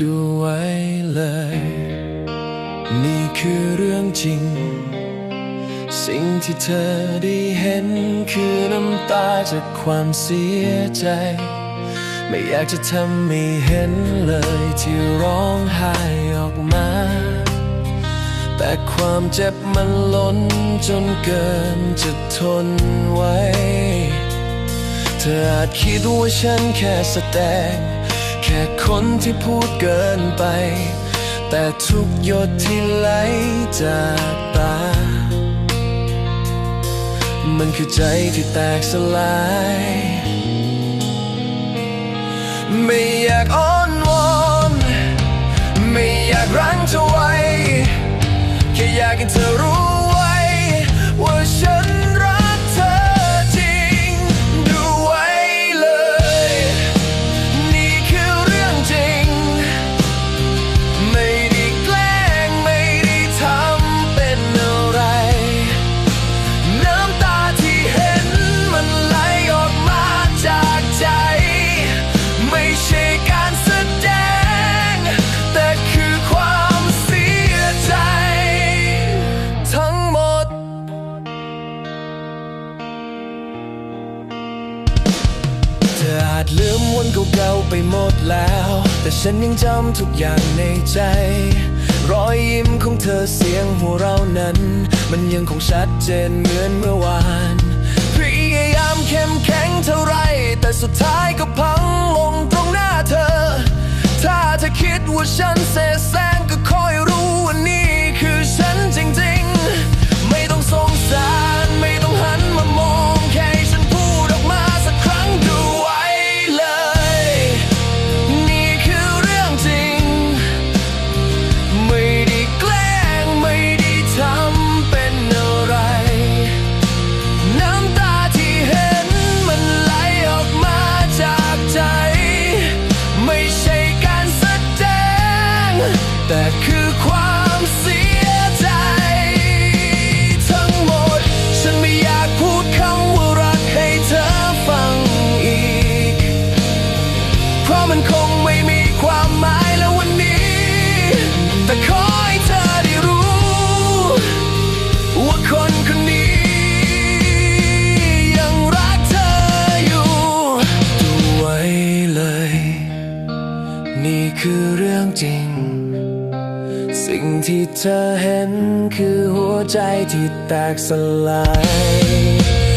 ดูไว้เลย นี่คือเรื่องจริง สิ่งที่เธอได้เห็นคือน้ำตาจากความเสียใจ ไม่อยากจะทำให้เห็นเลยที่ร้องไห้ออกมา แต่ความเจ็บมันล้นจนเกินจะทนไว้ เธออาจคิดว่าฉันแค่แสดง ค่คนที่พูดเกินไป แต่ทุกหยดที่ไหลจากตา มันคือใจที่แตกสลาย ไม่อยากอ้อนวอน ไม่อยากรั้งเธอไว้ แค่อยากให้เธอรู้ ฉันยังจำทุกอย่างในใจ รอยยิ้มของเธอเสียงหัวเราะนั้น มันยังคงชัดเจนเหมือนเมื่อวานพยายามเข้มแข็งเท่าไร แต่สุดท้ายก็พังลงตรงหน้าเธอ ถ้าเธอคิดว่าฉันเสแสร้ง ใจที่แตกสลาย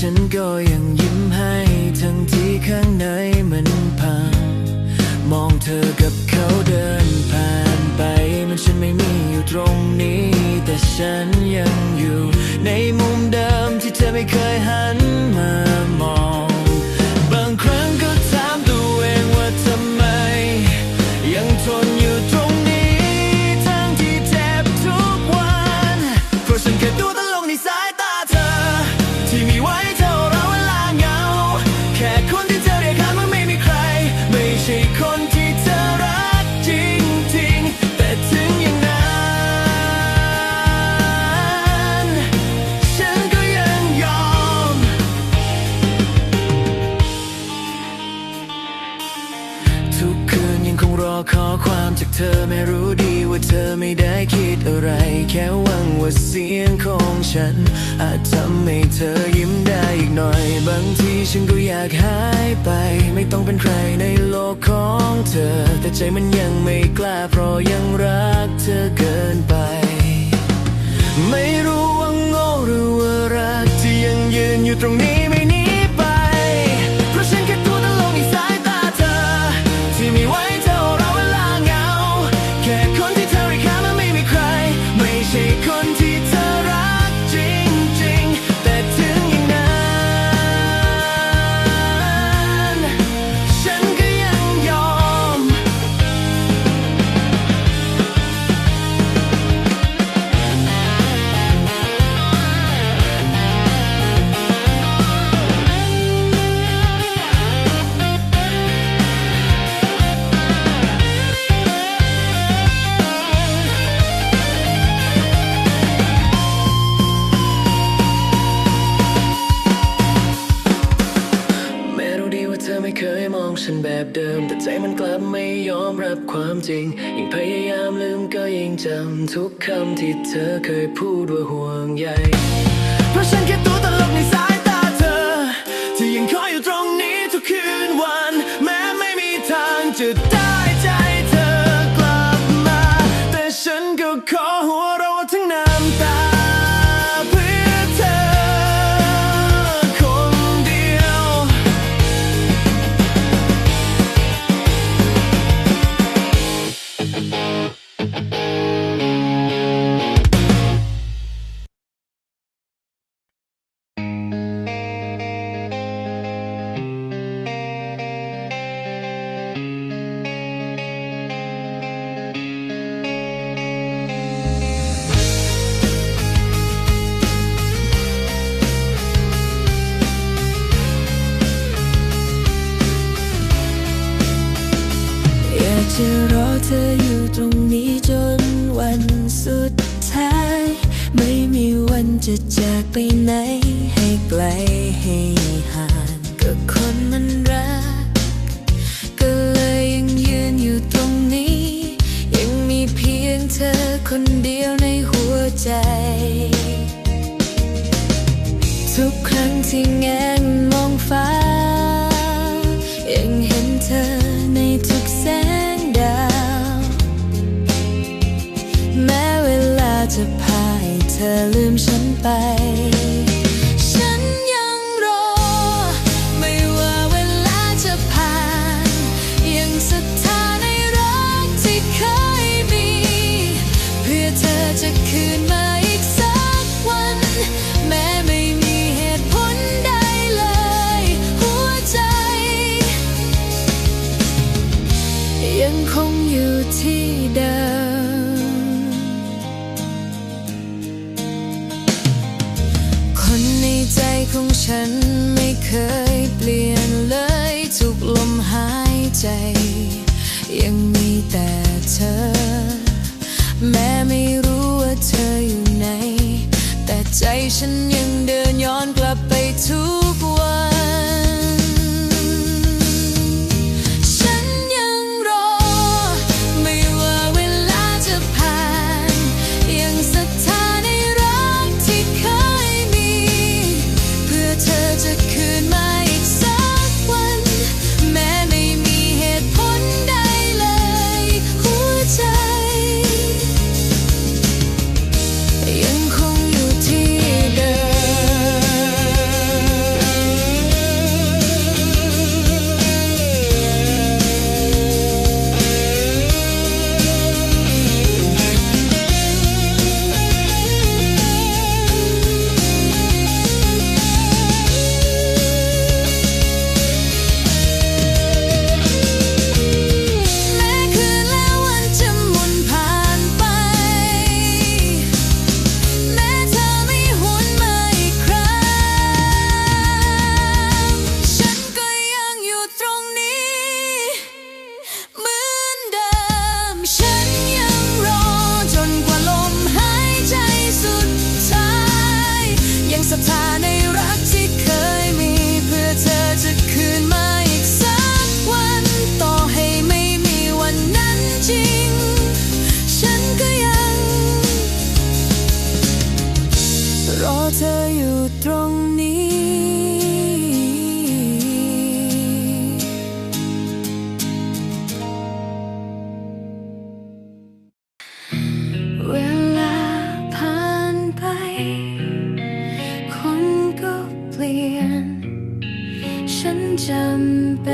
ฉันก็ยังยิ้มให้ทั้งที่ข้างในมันพัง มองเธอกับเขาเดินผ่านไป มันฉันไม่มีอยู่ตรงนี้ แต่ฉันยังอยู่ ในมุมเดิมที่เธอไม่เคยหันมามอง เสียงของฉัน อาจทำให้เธอยิ้มได้อีกหน่อย บางทีฉันก็อยากหายไป ไม่ต้องเป็นใครในโลกของเธอ แต่ใจมันยังไม่กล้าเพราะยังรักเธอเกินไป ไม่รู้ว่าโง่หรือว่ารักที่ยังยืนอยู่ตรงนี้ไม่ จำทุกคำที่เธอเคยพูดว่าห่วงใยเพราะฉันแค่ตัว จะจากไปไหน ธอลืมฉันไป ใจยังมีแต่เธอ แม้ไม่รู้ว่าเธออยู่ไหน แต่ใจฉันยังเดินย้อนกลับไปทุก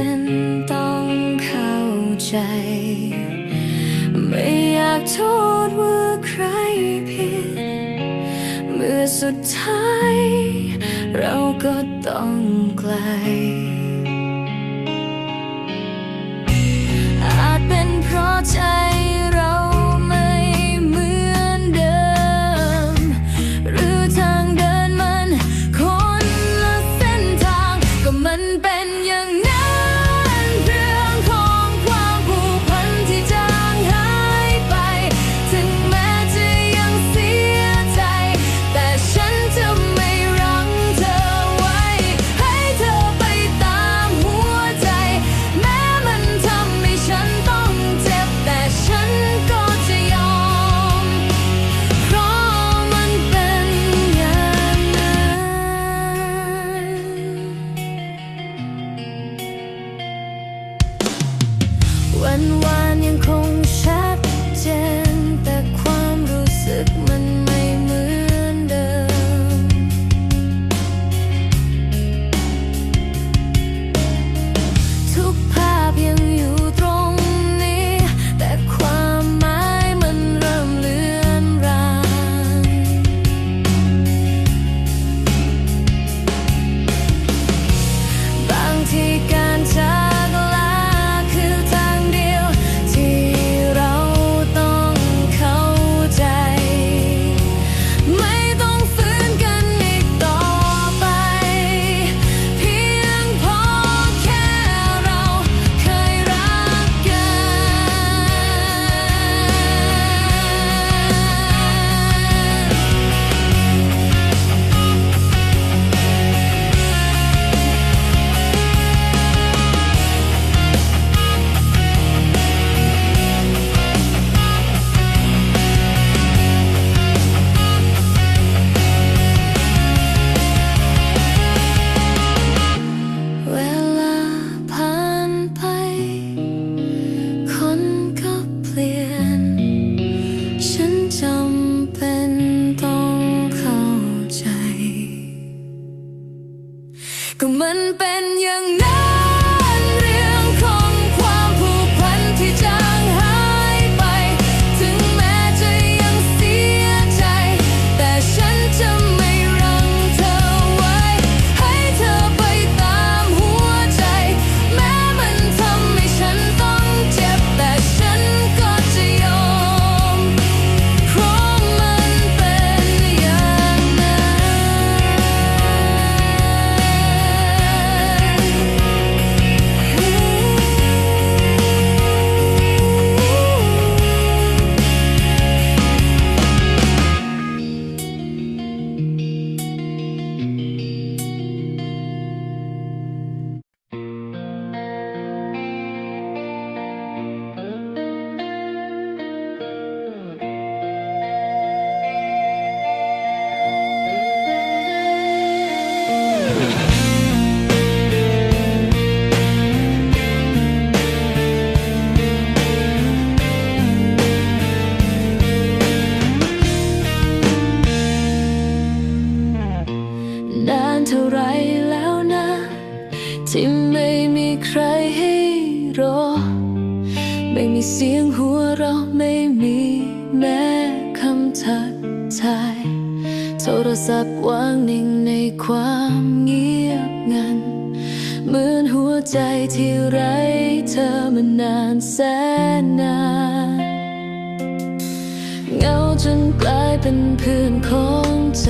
เป็นต้องเข้าใจ ไม่อยากโทษว่าใครผิด เมื่อสุดท้าย เราก็ต้องไกล อาจเป็นเพราะใจ มีเสียงหัวเราะไม่มีแม้คำทักทาย โทรศัพท์วางนิ่งในความเงียบงัน เหมือนหัวใจที่ไร้เธอมานานแสนนานเงาจนกลายเป็นเพื่อนของใจ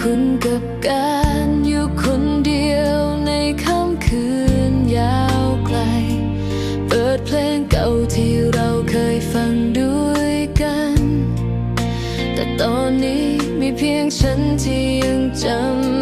คุณกับกา ฉันที่ยังจำ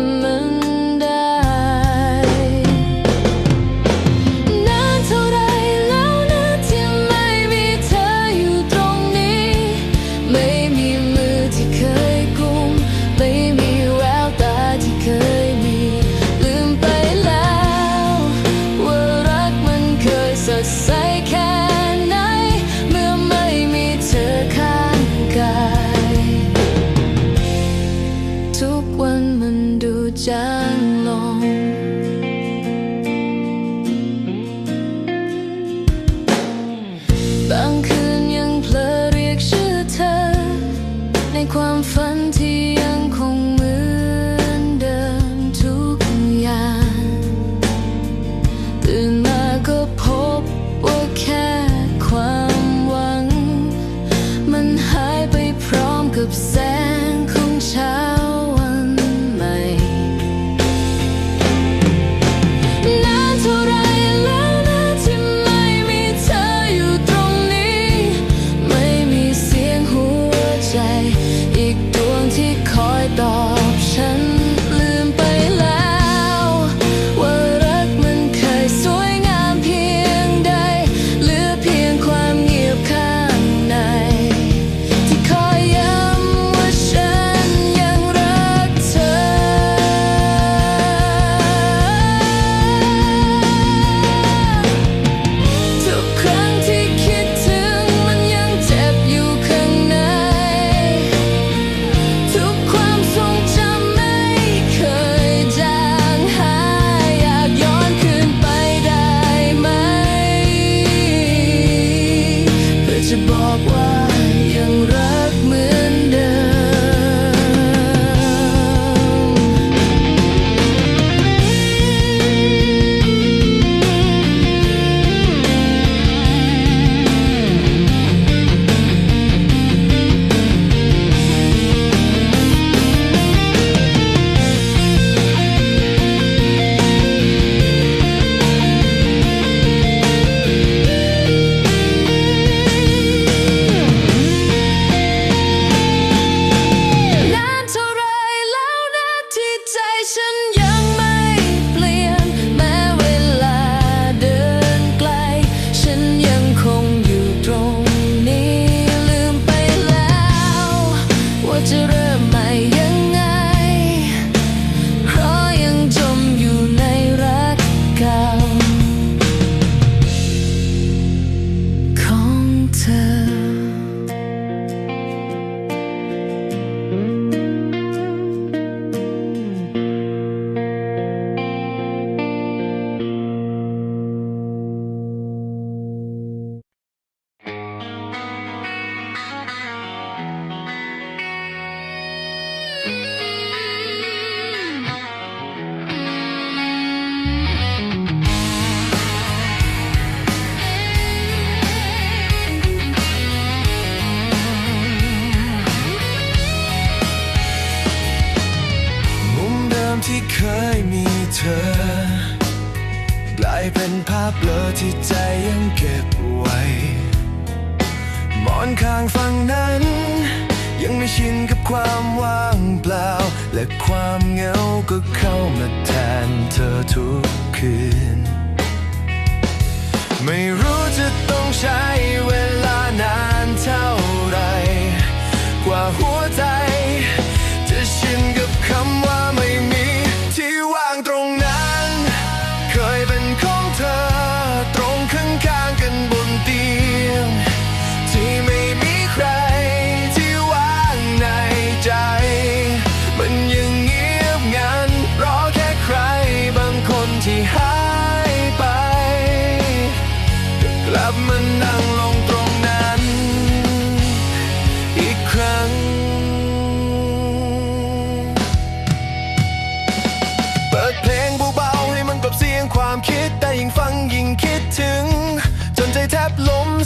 นั้น ยังไม่ชินกับความว่างเปล่า และความเหงาก็เข้ามาแทนเธอทุกคืน ไม่รู้จะต้องใช้เวลานานเท่าไร กว่าหัวใจ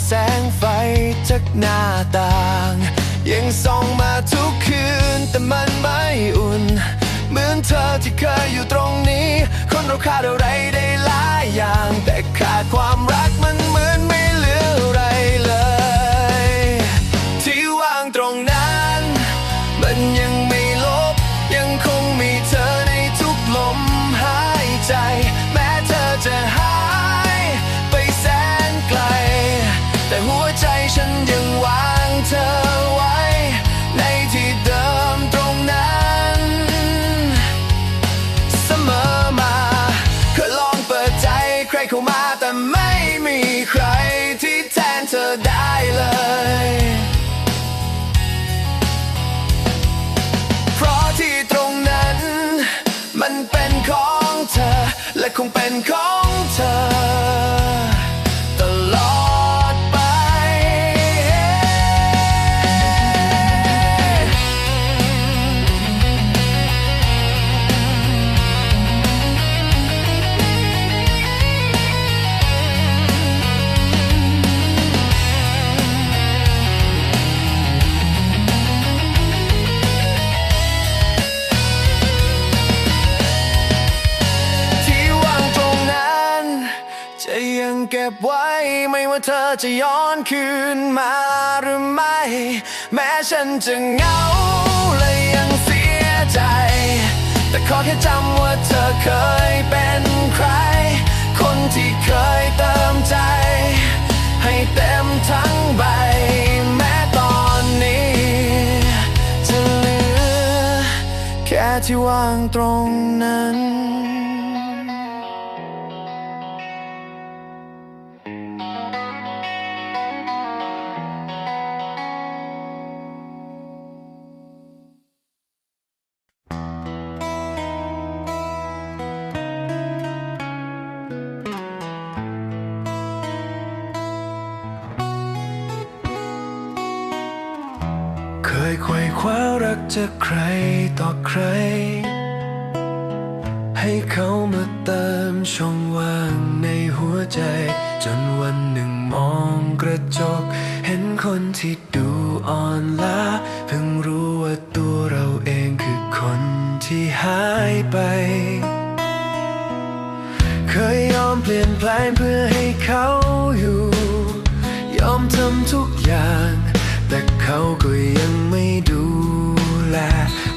แสงไฟจากหน้าต่าง ยังส่องมาทุกคืน แต่มันไม่อุ่น เหมือนเธอที่เคยอยู่ตรงนี้ คนเราขาดอะไรได้หลายอย่าง แต่ขาดความรักมันเหมือนไม่เหลืออะไร คงเป็นของเธอ อจะย้อนคืนมาหรือไม่ แม้ฉันจะเหงาและยังเสียใจ แต่ขอแค่จำว่าเธอเคยเป็นใคร คนที่เคยเติมใจ ให้เต็มทั้งใบ แม้ตอนนี้ จะเหลือแค่ที่ว่างตรงนั้น เปลี่ยนแปลงเพื่อให้เขาอยู่ ยอมทำทุกอย่าง แต่เขาก็ยังไม่ดูแล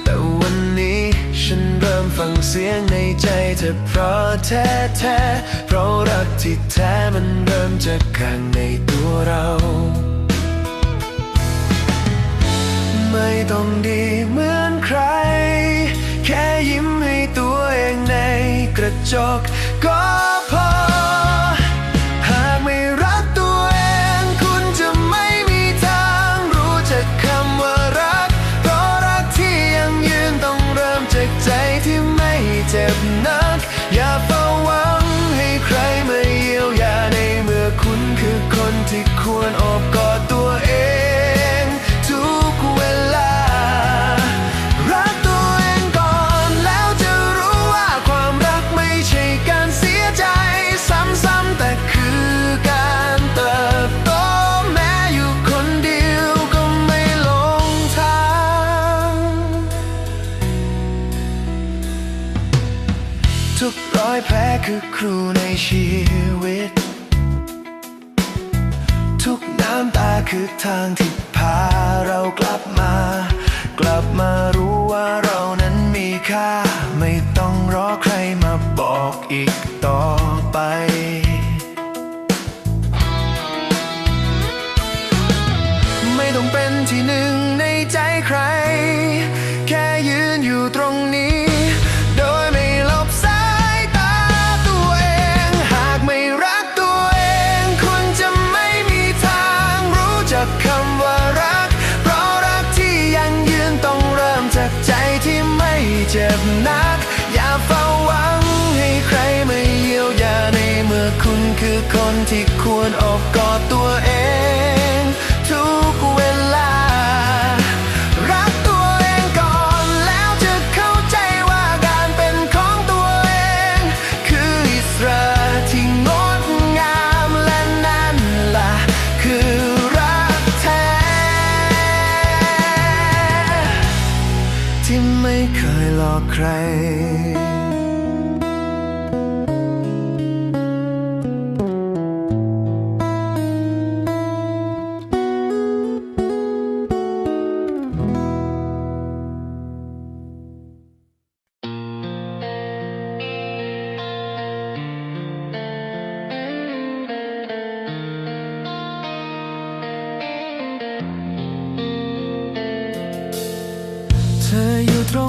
แต่วันนี้ฉันเริ่มฟังเสียงในใจเธอเพราะแท้แท้เพราะรักที่แท้มันเริ่มจากข้างในตัวเรา ไม่ต้องดีเหมือนใคร แค่ยิ้มให้ตัวเองในกระจกก็ เจ็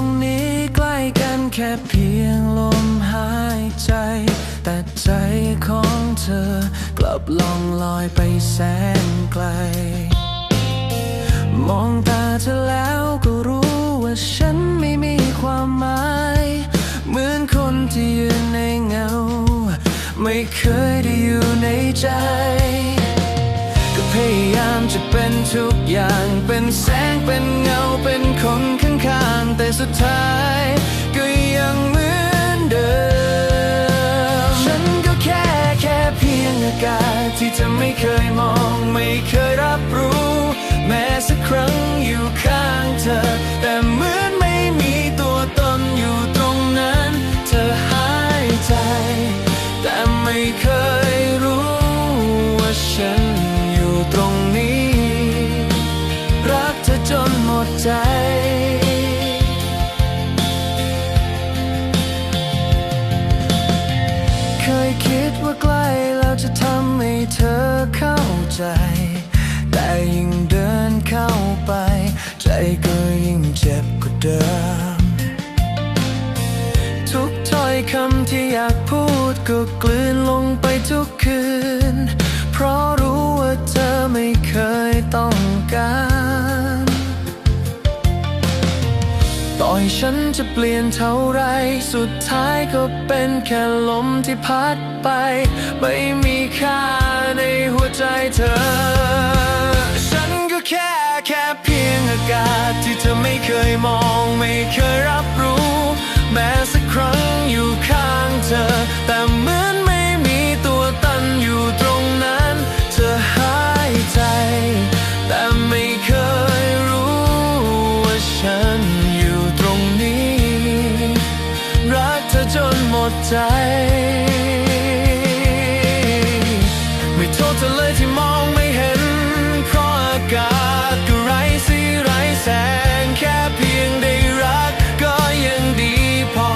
รงนี้ใกล้กันแค่เพียงลมหายใจ แต่ใจของเธอกลับล่องลอยไปแสนไกล มองตาเธอแล้วก็รู้ว่าฉันไม่มีความหมาย เหมือนคนที่ยืนในเงา ไม่เคยได้อยู่ในใจ ก็พยายามจะเป็นทุกอย่างเป็นแสงเป็นเงาเป็นคนข้าง แต่สุดท้ายก็ยังเหมือนเดิม ฉันก็แค่แค่เพียงอากาศที่เธอไม่เคยมองไม่ เข้าใจ แต่ยิ่งเดินเข้าไป ใจก็ยิ่งเจ็บกว่าเดิม ทุกถ้อยคำที่อยากพูดก็กลืนลงไปทุกคืน เพราะรู้ว่าเธอไม่เคย อยฉันจะเปลี่ยนเท่าไร สุดท้ายก็เป็นแค่ลมที่พัดไป ไม่มีค่าในหัวใจเธอ ฉันก็แค่แค่เพียงอากาศที่เธอไม่เคยมองไม่เคยรับรู้ แม้สักครั้งอยู่ข้างเธอ แต่เหมือน ใจ ไม่โทษเธอเลยที่มองไม่เห็น เพราะอากาศก็ไร้สีไร้แสงแค่เพียงได้รักก็ยังดีพอ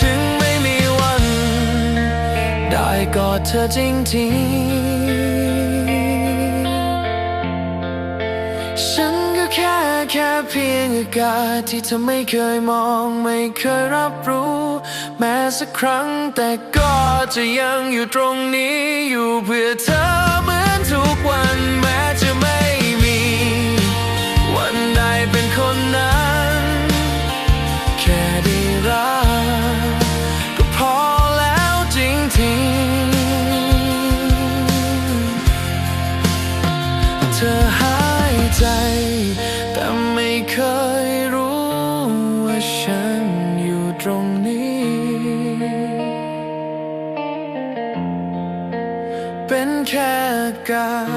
ถึงไม่มีวัน ได้กอดเธอจริงๆ แค่แค่เพียงอากาศที่เธอไม่เคยมองไม่เคยรับรู้ แม้สักครั้งแต่ก็จะยังอยู่ตรงนี้อยู่เพื่อเธอเหมือนทุกวันแม้จะไม่ อ